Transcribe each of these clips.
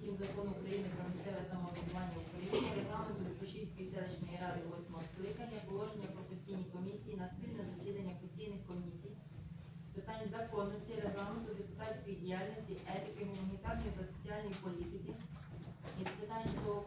7 закону України про місцеве самоврядування України, регламенту Рушівської селищної ради 8 скликання, положення про постійні комісії на спільне засідання постійних комісій з питань законності, регламенту депутатської діяльності, етики, гуманітарної та соціальної політики. І з питань того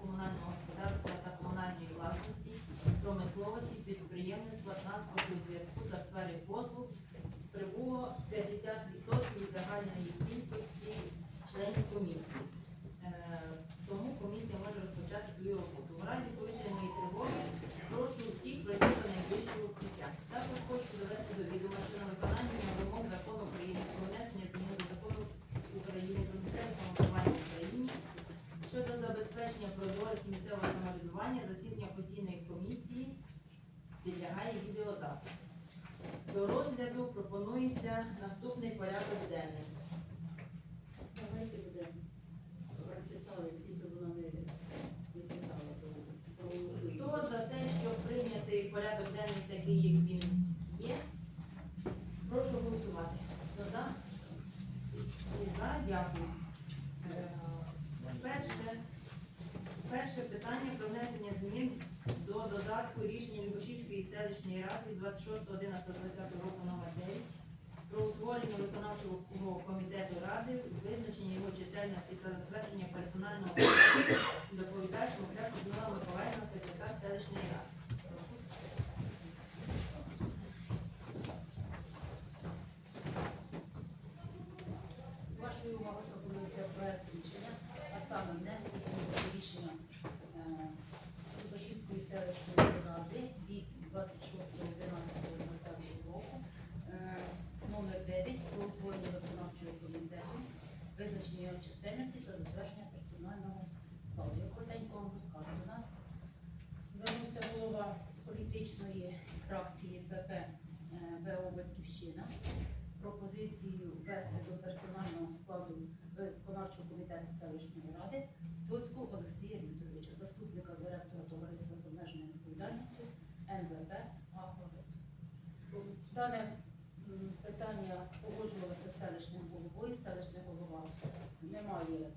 розгляду пропонується наступний порядок денний. якою мова пропонується проєкт рішення, а саме внести зміни до рішення е, Кубашівської селищної ради від 26.11.2020 року е, номер 9 про утворення виконавчого комітету, визначення його чисельності та затвердження персонального складу. Я коротенько вам розкажу. До нас звернувся голова політичної фракції ПП е, БО Батьківщина. Пропозицію ввести до персонального складу виконавчого комітету селищної ради Стоцького Олексія Вікторовича, заступника директора товариства з обмеженою відповідальністю МВП Агровет. Дане питання погоджувалося селищним головою. Селищний голова не має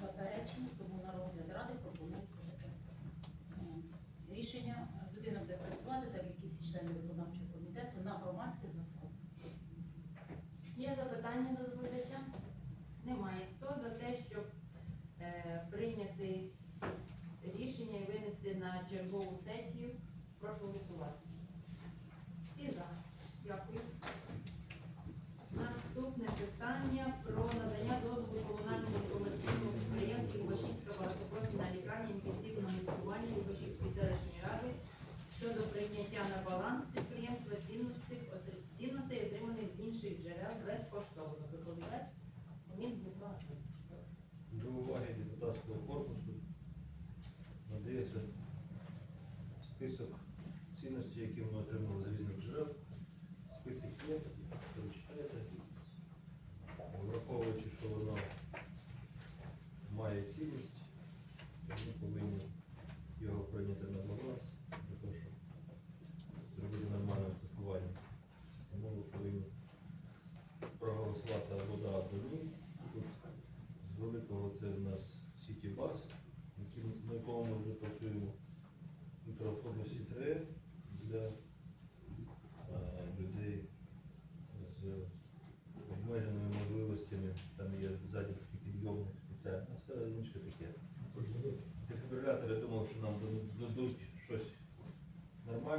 заперечень, тому на розгляд ради пропонується таке рішення. Людина буде працювати, так як і всі члени виконавчого. Питання до доповідача? Немає. Хто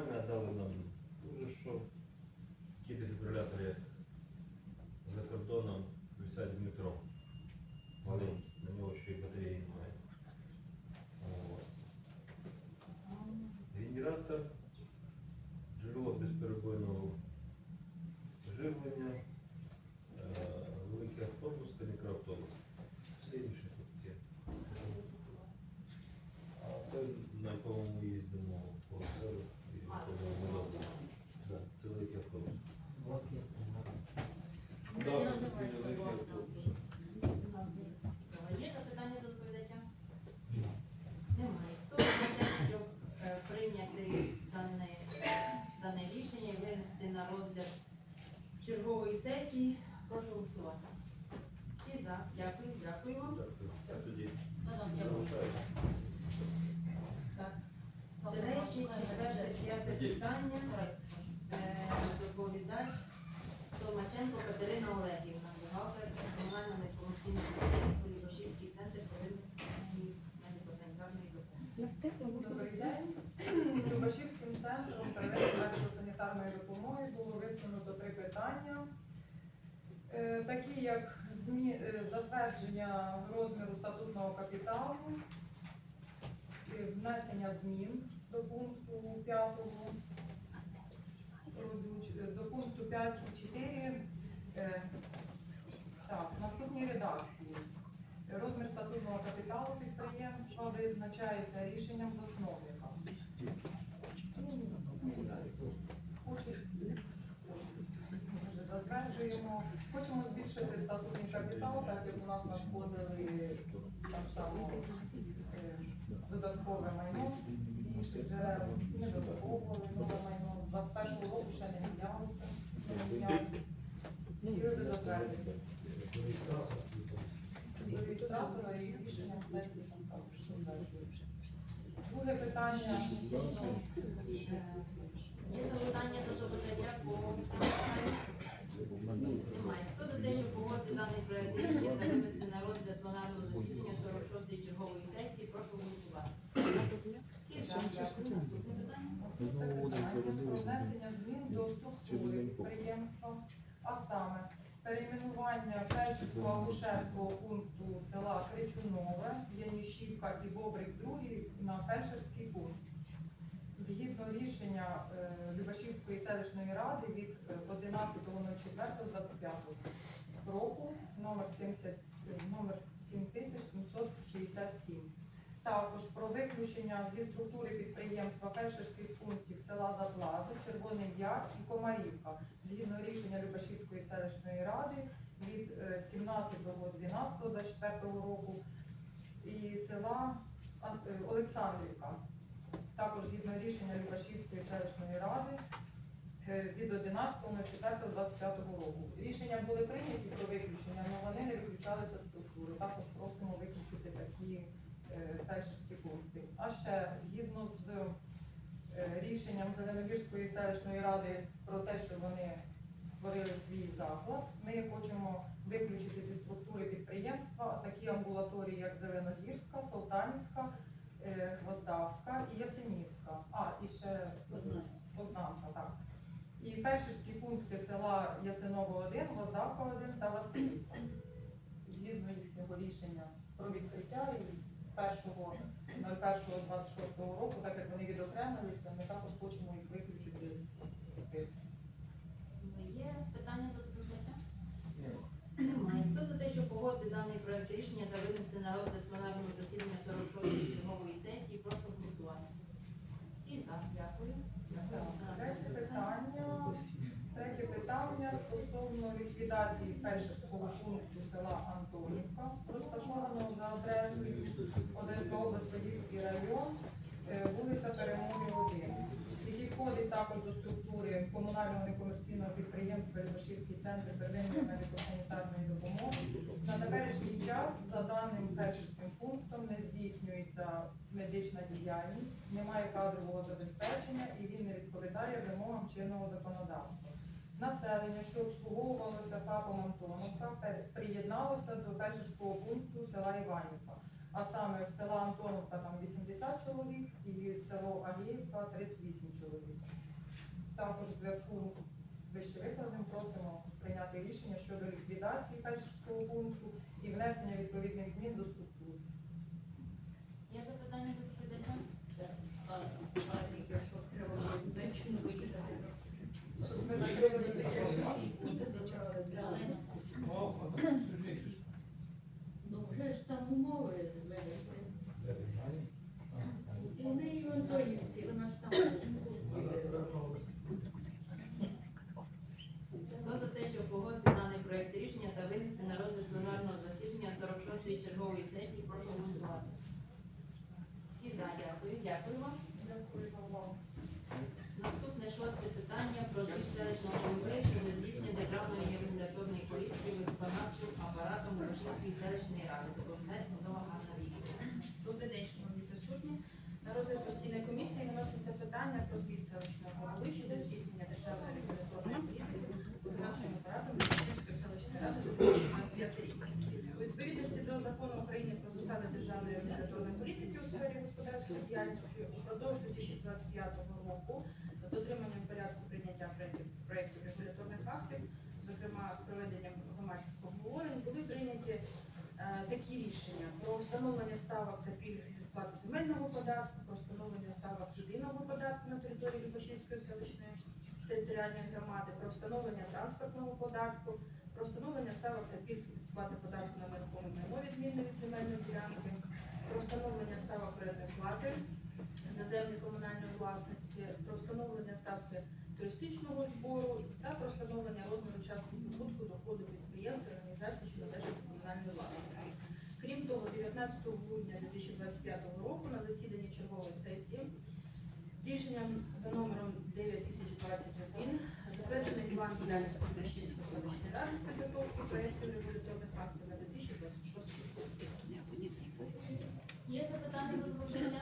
лікарня дали нам дуже що тільки дефібрилятори за кордоном висадят в метро. Маленький, на нього ще й батареї немає. Генератор питання, Е, такі як е, затвердження розміру статутного капіталу, е, внесення змін до пункту 5, до пункту 5 і 4. Е, Так, в наступній редакції. Розмір статутного капіталу підприємства визначається рішенням засновника. Затверджуємо, хочемо збільшити статутний капітал, так як у нас надходили так само е, додаткове майно з інших джерел, не додатковували нове майно. 21 року ще не мінялося, не до реєстратора і рішенням сесії там також затверджується. Друге питання. Є запитання до доповідача по? Немає. Хто за те, щоб погодити даний проект рішення та винести на розгляд пленарного засідання 46-ї чергової сесії, прошу голосувати. Всі за. Дякую. Наступне питання. Наступне питання про внесення змін до структури підприємства, а саме перейменування Фельдшерського пункту села Кричунове, Яніщівка і Бобрик 2 на Фельдшерський пункт. Згідно рішення е, Любашівської селищної ради від е, 11.04.25 року номер 70, е, номер 7767. Також про виключення зі структури підприємства фельдшерських пунктів села Заплази, Червоний Яр і Комарівка згідно рішення Любашівської селищної ради від е, 17.12.24 року і села е, Олександрівка. Також згідно рішення Любашівської селищної ради е, від 11.04.25 року. Рішення були прийняті про виключення, але вони не виключалися з структури. Також просимо виключити такі фельдшерські пункти. А ще згідно з рішенням Зеленогірської селищної ради про те, що вони створили свій заклад, ми хочемо виключити зі структури підприємства такі амбулаторії, як Зеленогірська, Солтанівська, е, Гвоздавська і Ясенівська. А, і ще. Познанка, так. І фельдшерські пункти села Ясиново 1, Гвоздавка 1 та Васильівка. Згідно їхнього рішення про відкриття і з 1.01.26 року, так як вони відокремилися, ми також хочемо їх виключити з списку. Є питання до доповідача? Немає. Хто за те, щоб погодити даний проект рішення та винести на розгляд пленарного засідання 46-ї чергової сесії, прошу голосувати. Всі за. Дякую. Дякую. Третє питання. Третє питання стосовно ліквідації фельдшерського пункту села Антонівка, розташованого за адресою Одеська область, район, е, вулиця Перемоги 1, який входить також до структури комунального некомерційного підприємства Любашівський центр первинної медико-санітарної допомоги. На теперішній час за даним фельдшерським пунктом не здійснюється медична діяльність, немає кадрового забезпечення і він не відповідає вимогам чинного законодавства. Населення, що обслуговувалося ФАПом Антоновка, приєдналося до фельдшерського пункту села Іванівка. А саме з села Антоновка там 80 чоловік і село Агіївка 38 чоловік. Також у зв'язку з вищевикладним просимо прийняти рішення щодо ліквідації фельдшерського пункту і внесення відповідних змін до структури. Є запитання до доповідача? Щоб ми закрили Галина. Ну вже ж там умови в мене. Вони і в Антонівці, вона ж там. Хто за те, щоб погодити даний проект рішення та винести на розгляд пленарного засідання 46-ї чергової сесії, прошу голосувати. Всі за. Дякую. Дякую вам. Дякую за увагу. Наступне шосте питання про звіт селищного голови щодо здійснення державної регуляторної політики виконавчим апаратом Рушівської селищної ради. Доповідач Судова Ганна Вікторівна. закону України про засади державної регуляторної політики у сфері діяльності упродовж 2025 року з дотриманням порядку прийняття проєктів, регуляторних актів, зокрема з проведенням громадських обговорень, були прийняті такі рішення про встановлення ставок та пільг зі сплати земельного податку, про встановлення ставок єдиного податку на території Любашівської селищної територіальної громади, про встановлення транспортного податку, про встановлення ставок та пільг зі сплати податку на нерухоме майно відмінне від земельної ділянки, про встановлення ставок орендної плати за землі комунальної власності, про встановлення ставки туристичного збору та про встановлення розміру частки прибутку доходу підприємств і організацій, що комунальної власності. Крім того, 19 грудня 2025 року на засіданні чергової сесії рішенням за номером 9021 затверджений план діяльності Крещівської селищної ради з підготовки проєктів регуляторних актів на 2026 рік. Є запитання до доповідача?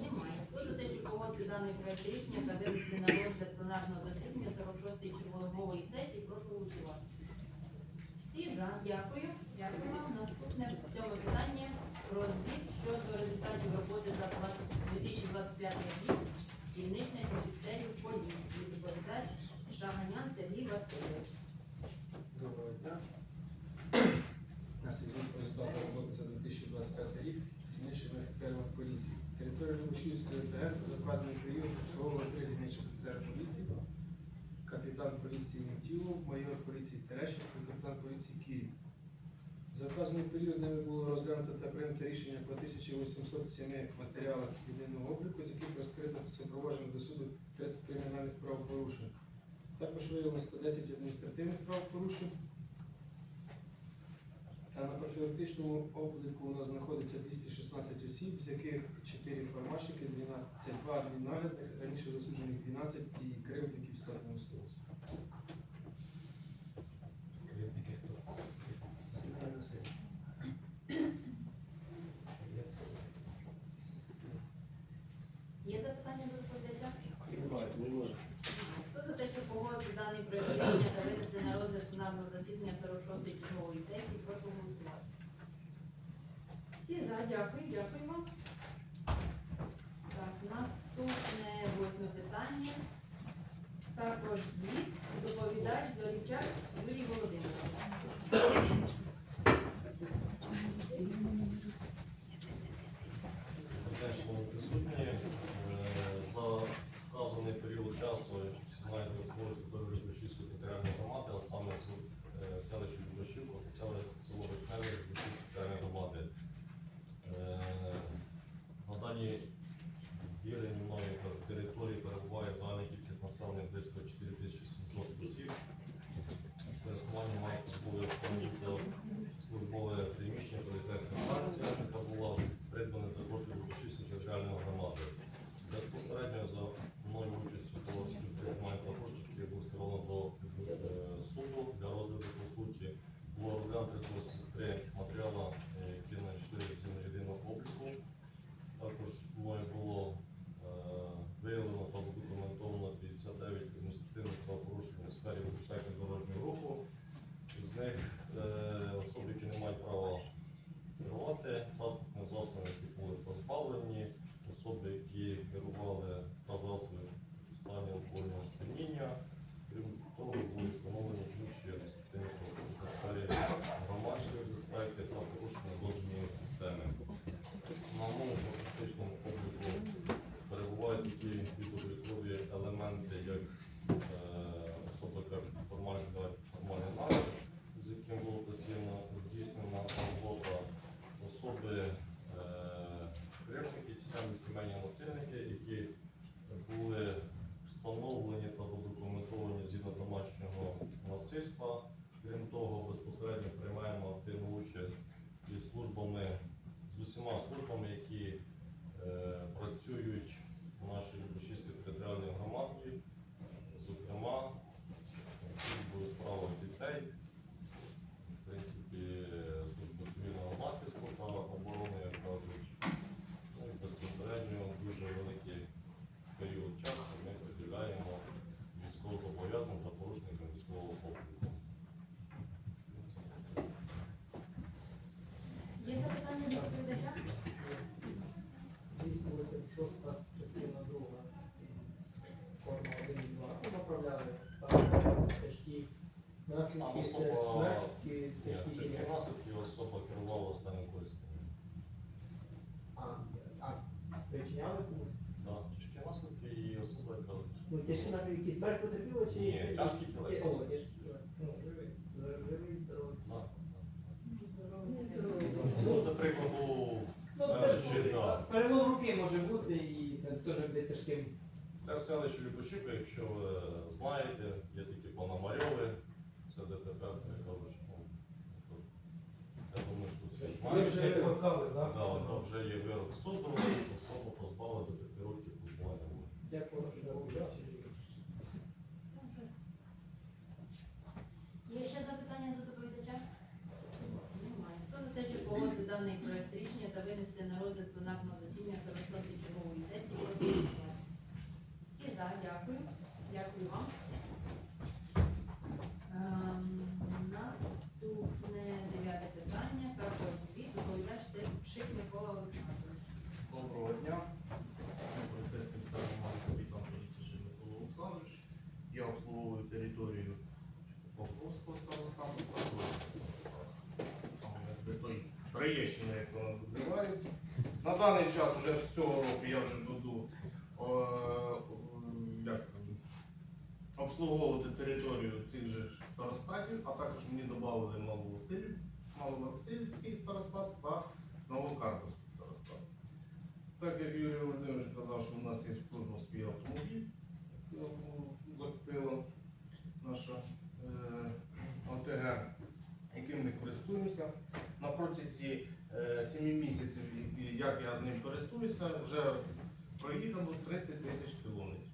Немає. Хто за те, що погодити даний проект рішення та вивести на розгляд пленарного засідання 46-ї чергової сесії, прошу голосувати. Всі за, дякую. Дякую вам. Наступне сьоме питання про звіт щодо результатів роботи за 2025 рік дільничних офіцерів поліції. Доповідач Шаганян Сергій Васильович. Доброго дня. На звіт про результати роботи за 2025 рік дільничними офіцерами поліції. Територія Лучівської ОТГ за вказаний період обслуговували три дільничних офіцери поліції, капітан поліції Мутілов, майор поліції Терещенко і капітан поліції Кірів. За вказаний період ними було розглянуто та прийнято рішення по 1807 матеріалах єдиного обліку, з яких розкрито супроводжено до суду 30 кримінальних правопорушень. Також виявлено 110 адміністративних правопорушень. Та на профілактичному обліку у нас знаходиться 216 осіб, з яких 4 формашики, 12, 2 адміннаглядних, раніше засуджених 12 і кривдників статного столу. лісництва. Крім того, безпосередньо приймаємо активну участь із службами, з усіма службами, які е, працюють в нашій Любочиській територіальній громаді, зокрема, службою справах дітей. наслідки смерті тяжкі. Наслідки особа керувала останнім колиском. А спричиняли комусь? Так, тяжкі наслідки і особа яка. Ну, тяжкі наслідки смерть потерпіла чи Ні, тяжкі тілець. Тяжкі тілець. Ну, живий. Живий. Так. Ну, ну, е, перелом руки може бути, і це теж буде тяжким. Це в селищі Любошівка, суду, особу позбавили до 5 років позбавлення. Дякую, що Є ще запитання до доповідача? Немає. Хто за те, щоб погодити даний проект рішення та винести на розгляд пленарного засідання 46 чергової сесії? прошу голосувати. Всі за, дякую. Дякую вам. Ем, Наступне дев'яте питання. Також звіт доповідач це Пшик Микола Олександрович. Доброго дня. Поліцейський старший капітан поліції Микола Олександрович. Я обслуговую територію Покровського старостату. Там якби той Троєщина, як вона називають. На даний час вже з цього року я вже буду е, як, обслуговувати територію цих же старостатів, а також мені додали Маловасилів, Маловасильівський старостат та Новокарповський старостат. Так як Юрій Володимирович казав, що у нас є в кожного свій автомобіль, закупила наша е, ОТГ, яким ми користуємося. На протязі е, 7 місяців, як я ним користуюся, вже проїхано 30 тисяч кілометрів.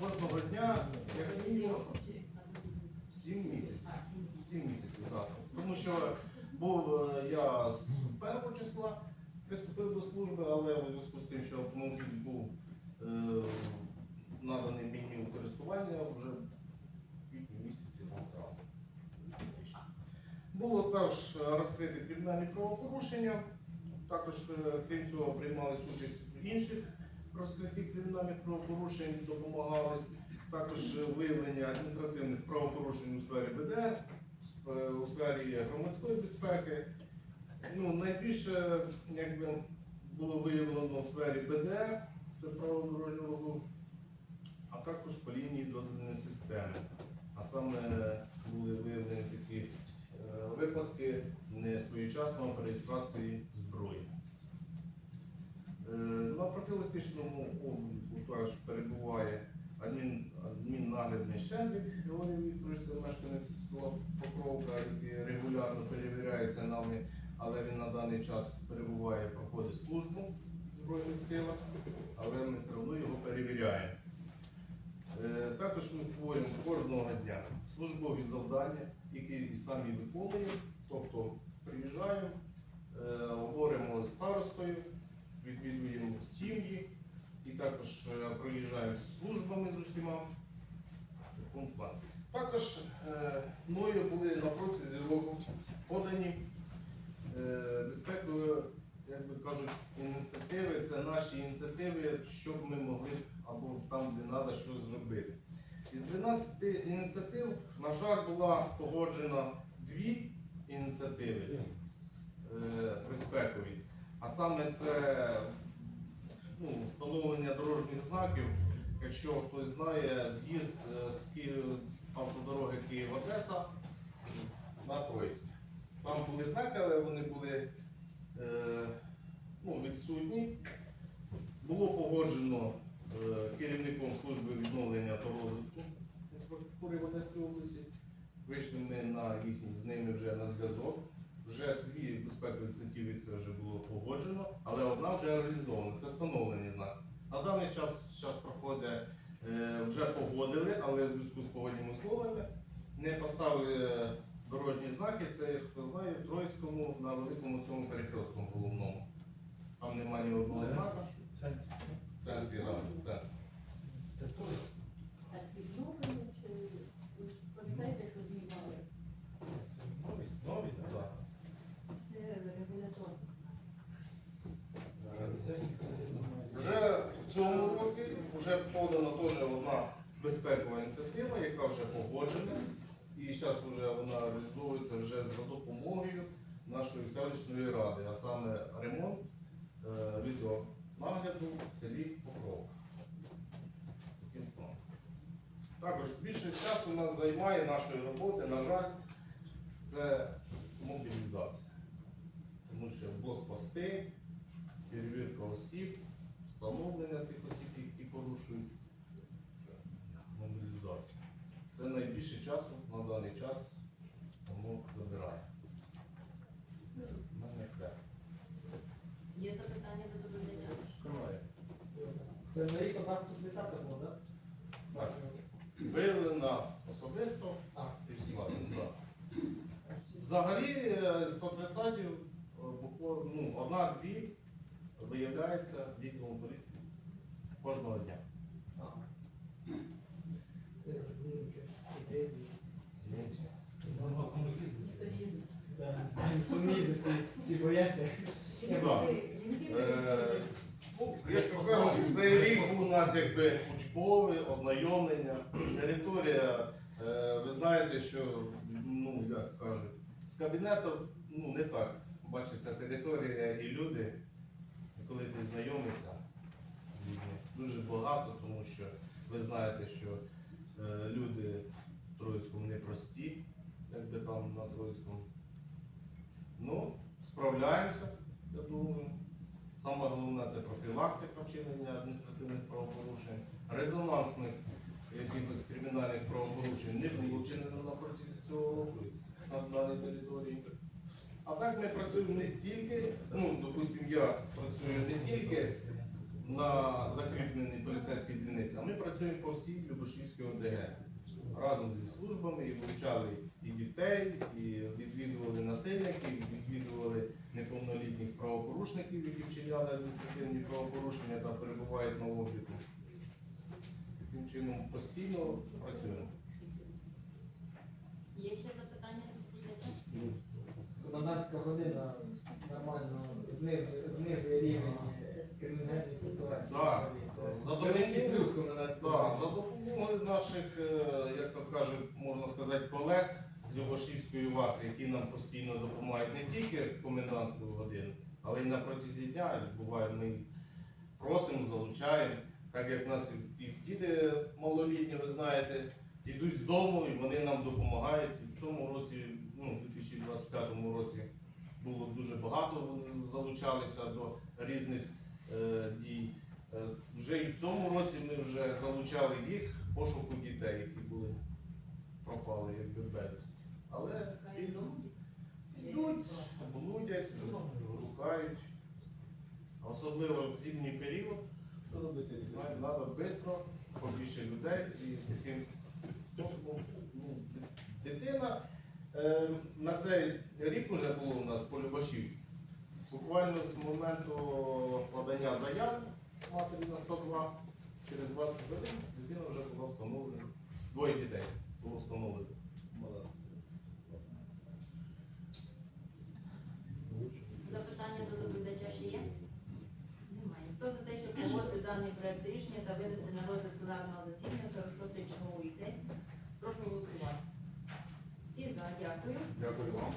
Кожного дня, як мінімум, 7 місяців. 7 місяців, так. Тому що був е, я з першого числа приступив до служби, але у зв'язку з тим, що автомобіль був е, наданий мені у користування вже в квітні місяці там травня. Було також розкриті кримінальні правопорушення. Також, е, крім цього, приймали участь в інших розкритті кримінальних правопорушень, допомагались. Також е, виявлення адміністративних правопорушень у сфері БДР, е, у сфері громадської безпеки. Ну, найбільше якби, було виявлено в сфері БДР, це право дорожнього а також по лінії дозвільної системи. А саме були виявлені такі е, випадки несвоєчасної реєстрації зброї. Е, На профілактичному обліку теж перебуває адмін, адміннаглядний Щендрик Георгій Вікторович, це мешканець села Покровка, який регулярно перевіряється нами, але він на даний час перебуває, проходить службу в Збройних силах, але ми все одно його перевіряємо. Е, Також ми створюємо кожного дня службові завдання, які і самі виконуємо, тобто приїжджаємо, е, говоримо з старостою, відвідуємо сім'ї і також е, проїжджаємо з службами з усіма. Також е, мною були на протязі року подані е, безпекові, як би кажуть, ініціативи. Це наші ініціативи, щоб ми могли або там, де треба щось зробити. Із 12 ініціатив, на жаль, була погоджена дві ініціативи безпекові. А саме це ну, встановлення дорожніх знаків. Якщо хтось знає, з'їзд е, з Києва- автодороги Київ-Одеса на Троїцьк. Там були знаки, але вони були е, ну, відсутні. Було погоджено е, керівником служби відновлення та розвитку інспектори в Одеській області. Вийшли ми на їхні з ними вже на зв'язок. Вже дві безпекові ініціативи це вже було погоджено, але одна вже реалізована. Це встановлені знаки. На даний час, час проходить, е, вже погодили, але в зв'язку з погодніми условиями не поставили дорожні знаки. Це, хто знає, в Троїцькому на великому цьому перехресткому головному. Там немає ні одного знака. В центрі в центрі. Так відновлення чи ви ж пам'ятаєте, що знімали? Нові, так. Це регуляторний знак. Вже в цьому році вже подана теж одна безпекова ініціатива, яка вже погоджена. І зараз вже вона реалізовується вже за допомогою нашої селищної ради, а саме ремонт е, відеонагляду в селі Покров. Також більшість часу нас займає нашої роботи, на жаль, це мобілізація. Тому що блокпости, перевірка осіб, встановлення цих осіб, порушують мобілізацію. Це найбільше часу на даний час воно забирає. У мене все. Є запитання до доповідача? Це на рік 11 було, так? Так. Виявлена особисто А. і складно. Взагалі е, 130 е, ну, одна-дві виявляється поліції кожного дня. Всі, бояться. Як то кажуть, цей рік у нас якби учбове ознайомлення. Територія, е, ви знаєте, що ну як кажуть, з кабінету ну не так. Бачиться територія і люди, коли ти знайомишся, дуже багато, тому що ви знаєте, що е, люди в Троїцькому непрості, якби там на Троїцькому. Ну, справляємося, я думаю. Саме головне це профілактика вчинення адміністративних правопорушень, резонансних якихось кримінальних правопорушень не було вчинено на протязі цього року на даній території. А так ми працюємо не тільки, ну, допустимо, я працюю не тільки на закріпленій поліцейській дільниці, а ми працюємо по всій Любошівській ОДГ разом зі службами і вивчали і дітей, і відвідували насильників, відвідували неповнолітніх правопорушників, які вчиняли адміністративні правопорушення та перебувають на обліку. Таким чином постійно працюємо. Є ще запитання? Комендантська година нормально знижує, знижує рівень кримінальної ситуації. Так. За допомогою- плюс комендантської Так, за допомогою наших, е, як то кажуть, можна сказати, колег з Любашівської варти, які нам постійно допомагають не тільки в комендантську годину, але й на протязі дня. Буває, ми їх просимо, залучаємо. Так як в нас і діти малолітні, ви знаєте, йдуть з дому і вони нам допомагають. І в цьому році, ну, у 2025 році було дуже багато, вони залучалися до різних дій. Е, Вже і в цьому році ми вже залучали їх пошуку дітей, які були пропали якби безвісті. Але спільно йдуть, блудять, шукають. Особливо в зимній період. Що робити? Треба швидко, побільше людей і таким способом. Ну, дитина е, на цей рік вже було у нас по Любашів. Буквально з моменту подання заяв матері на 102, через 20 хвилин дитина вже була встановлена. Двоє дітей було встановлено. Запитання до доповідача ще є? Немає. Хто за те, щоб погодити даний проект рішення та винести на розгляд пленарного засідання 46-ї чергової сесії? Прошу голосувати. Всі за, дякую. Дякую вам.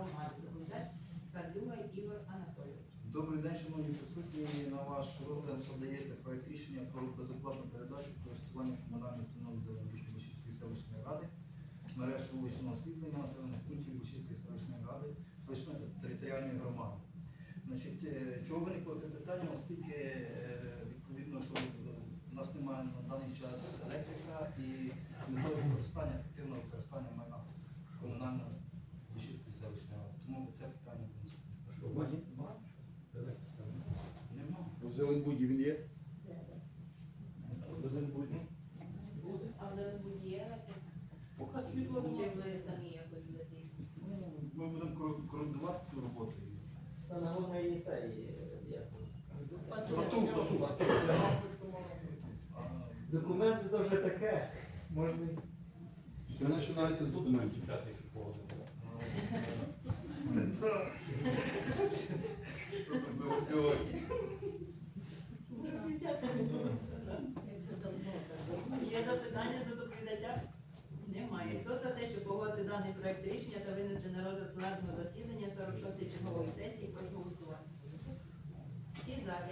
Громади. Доповідач Карлюга Ігор Анатолійович. Добрий день, шановні присутні. На ваш розгляд подається проект рішення про безоплатну передачу користування комунальної установи Зеленбушки Бушівської селищної ради, мереж вуличного освітлення населених пунктів Бушівської селищної ради, селищної територіальної громади. Значить, е, чого виникло це питання, оскільки е, відповідно, що у нас немає на даний час електрика і метою використання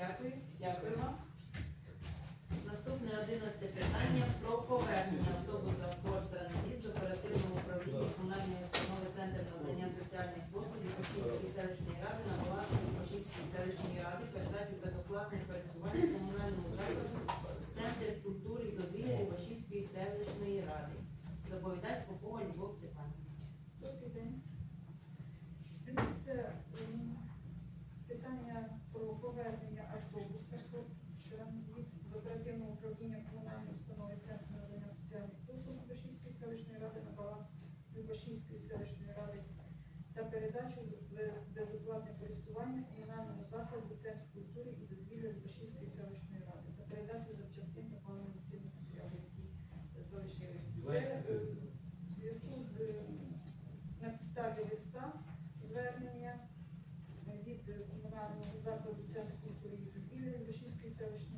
Дякую. Дякуємо. Наступне 11 питання про повернення автобуса в Форт-Транзит з оперативного управління комунальної установи Центр надання соціальних послуг Кошівської селищної ради на баланс Кошівської селищної ради передачу безоплатних користування комунального закладу Центр культури і довіри Кошівської селищної ради. Доповідач по звернення від комунального закладу Центру культури і дозвілля Російської селищної